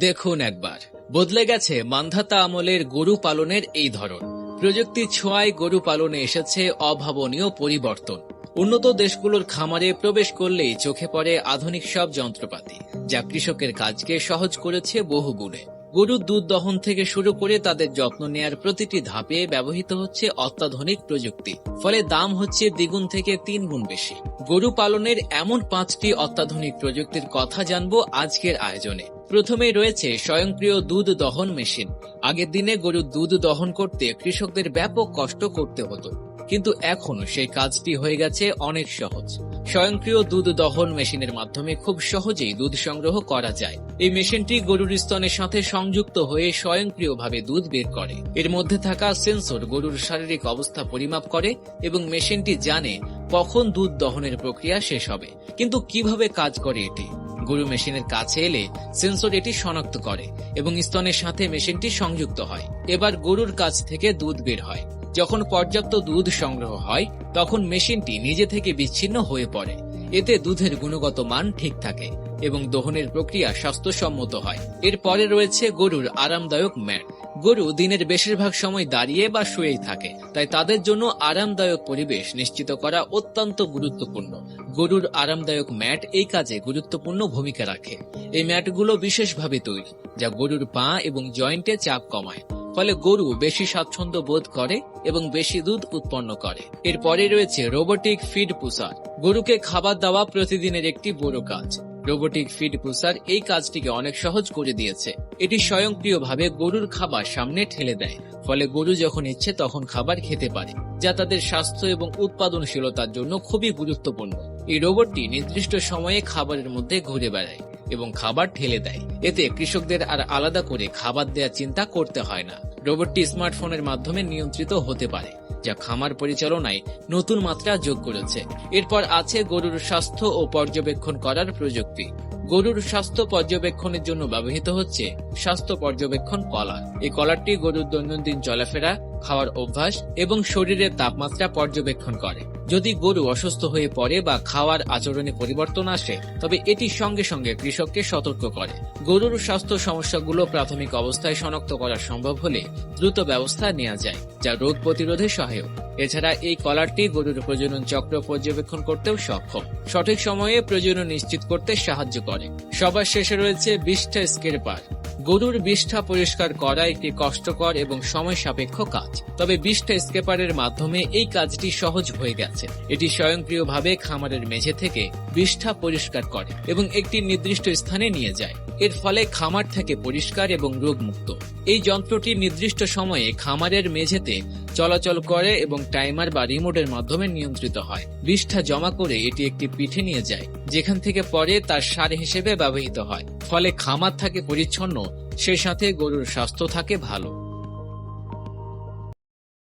দেখুন একবার। বদলে গেছে মান্ধাতা আমলের গরু পালনের এই ধরন। প্রযুক্তির ছোঁয়ায় গরু পালনে এসেছে অভাবনীয় পরিবর্তন। উন্নত দেশগুলোর খামারে প্রবেশ করলেই চোখে পড়ে আধুনিক সব যন্ত্রপাতি, যা কৃষকের কাজকে সহজ করেছে বহুগুণে। গরুর দুধ দহন থেকে শুরু করে তাদের যত্ন নেয়ার প্রতিটি ধাপে ব্যবহৃত হচ্ছে অত্যাধুনিক প্রযুক্তি, ফলে দাম হচ্ছে দ্বিগুণ থেকে তিন গুণ বেশি। গরু পালনের এমন পাঁচটি অত্যাধুনিক প্রযুক্তির কথা জানব আজকের আয়োজনে। প্রথমেই রয়েছে স্বয়ংক্রিয় দুধ দহন মেশিন। আগের দিনে গরুর দুধ দহন করতে কৃষকদের ব্যাপক কষ্ট করতে হতো। কিন্তু এখন সেই কাজটি হয়ে গেছে অনেক সহজ। স্বয়ংক্রিয় দুধ দহন মেশিনের মাধ্যমে খুব সহজেই দুধ সংগ্রহ করা যায়। এই মেশিনটি গরুর স্তনের সাথে সংযুক্ত হয়ে স্বয়ংক্রিয়ভাবে দুধ বের করে। এর মধ্যে থাকা সেন্সর গরুর শারীরিক অবস্থা পরিমাপ করে এবং মেশিনটি জানে কখন দুধ দহনের প্রক্রিয়া শেষ হবে। কিন্তু কীভাবে কাজ করে এটি? গরু মেশিনের কাছে এলে সেন্সর এটি শনাক্ত করে এবং স্তনের সাথে মেশিনটি সংযুক্ত হয়। এবার গরুর কাছ থেকে দুধ বের হয়। যখন পর্যাপ্ত দুধ সংগ্রহ হয়, তখন মেশিনটি নিজে থেকে বিচ্ছিন্ন হয়ে পড়ে। এতে দুধের গুণগত মান ঠিক থাকে এবং দহনের প্রক্রিয়া স্বাস্থ্যসম্মত হয়। এরপরে রয়েছে গরুর আরামদায়ক ম্যাট। গরু দিনের বেশিরভাগ সময় দাঁড়িয়ে বা শুয়েই থাকে, তাই তাদের জন্য আরামদায়ক পরিবেশ নিশ্চিত করা অত্যন্ত গুরুত্বপূর্ণ। গরুর আরামদায়ক ম্যাট এই কাজে গুরুত্বপূর্ণ ভূমিকা রাখে। এই ম্যাটগুলো বিশেষভাবে তৈরি, যা গরুর পা এবং জয়েন্টে চাপ কমায়, ফলে গরু বেশি স্বাচ্ছন্দ্য বোধ করে এবং বেশি দুধ উৎপন্ন করে। এরপরে রয়েছে রোবোটিক ফিড পুসার। গরুকে খাবার দেওয়া প্রতিদিনের একটি বড় কাজ। রোবোটিক ফিড পুসার এই কাজটিকে অনেক সহজ করে দিয়েছে। এটি স্বয়ংক্রিয়ভাবে গরুর খাবার সামনে ঠেলে দেয়, ফলে গরু যখন ইচ্ছে তখন খাবার খেতে পারে, যা তাদের স্বাস্থ্য এবং উৎপাদনশীলতার জন্য খুবই গুরুত্বপূর্ণ। এই রোবটটি নির্দিষ্ট সময়ে খাবারের মধ্যে ঘুরে বেড়ায় এবং খাবার ঠেলে দেয়। এতে কৃষকদের আর আলাদা করে খাবার দেওয়ার চিন্তা করতে হয় না। রোবটটি স্মার্টফোনের মাধ্যমে নিয়ন্ত্রিত হতে পারে, যা খামার পরিচালনায় নতুন মাত্রা যোগ করেছে। এরপর আছে গরুর স্বাস্থ্য ও পর্যবেক্ষণ করার প্রযুক্তি। গরুর স্বাস্থ্য পর্যবেক্ষণের জন্য ব্যবহৃত হচ্ছে স্বাস্থ্য পর্যবেক্ষণ কলার। এই কলারটি গরুর দৈনন্দিন চলাফেরা, খাওয়ার অভ্যাস এবং শরীরের তাপমাত্রা পর্যবেক্ষণ করে। যদি গরু অসুস্থ হয়ে পড়ে বা খাওয়ার আচরণে পরিবর্তন আসে, তবে এটি সঙ্গে সঙ্গে কৃষককে সতর্ক করে। গরুর স্বাস্থ্য সমস্যাগুলো প্রাথমিক অবস্থায় শনাক্ত করা সম্ভব হলে দ্রুত ব্যবস্থা নেওয়া যায়, যা রোগ প্রতিরোধে সহায়ক। এছাড়া এই কলারটি গরুর প্রজনন চক্র পর্যবেক্ষণ করতেও সক্ষম। সঠিক সময়ে প্রজনন নিশ্চিত করতে সাহায্য করে। সবার শেষে রয়েছে বিষ্ঠা স্কেরপার। গরুর বিষ্ঠা পরিষ্কার করা একটি কষ্টকর এবং সময় সাপেক্ষ কাজ। তবে বিষ্ঠা স্কেপারের মাধ্যমে এই কাজটি সহজ হয়ে গেছে। এটি স্বয়ংক্রিয়ভাবে খামারের মেঝে থেকে বিষ্ঠা পরিষ্কার করে এবং একটি নির্দিষ্ট স্থানে নিয়ে যায়। এর ফলে খামার থেকে পরিষ্কার এবং রোগমুক্ত। এই যন্ত্রটি নির্দিষ্ট সময়ে খামারের মেঝেতে চলাচল করে এবং টাইমার বা রিমোটের মাধ্যমে নিয়ন্ত্রিত হয়। বিষ্ঠা জমা করে এটি একটি পিঠে নিয়ে যায়, যেখান থেকে পরে তার সার হিসেবে ব্যবহৃত হয়। ফলে খামার থাকে পরিচ্ছন্ন, সে সাথে গরুর স্বাস্থ্য থাকে ভালো।